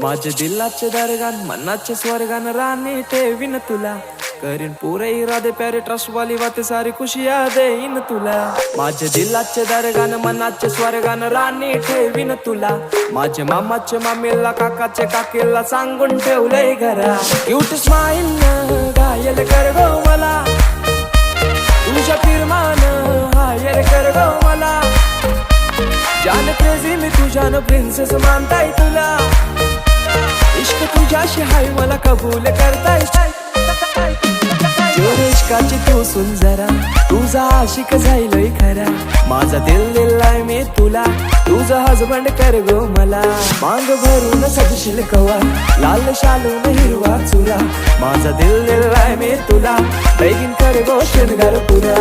माझे दिलाचे दरगान मनाचे स्वर्गान राणी ठेवीन तुला. करीन पुरे इरादे प्यारे ट्रस्टवाली वाते सारी खुशिया देईन तुला. माझे दिलाचे दरगान मनाचे स्वर्गान राणी ठेवीन तुला. माझे मामाचे मामीला काकाचे काकीला सांगून ठेवलंय घरा. क्यूट स्माईल घायल कर गो मला. तुझ्या फिरमान हायर कर गो मला. जान क्रेझी मी तुझ्यानं प्रिन्सेस मानताय तुला. अशी हाय मला कबूल करताय. जोर तू सुन जरा तुझा आशिक जाईलय खरा. माझा दिल दिलाय मी तुला तुझा हजबंड कर गो मला. मांग भरून सजशील कवा लाल शालून हिरवा चुरा. माझा दिल दिलाय मी तुला बेगीन कर गो शृंगार पुरा.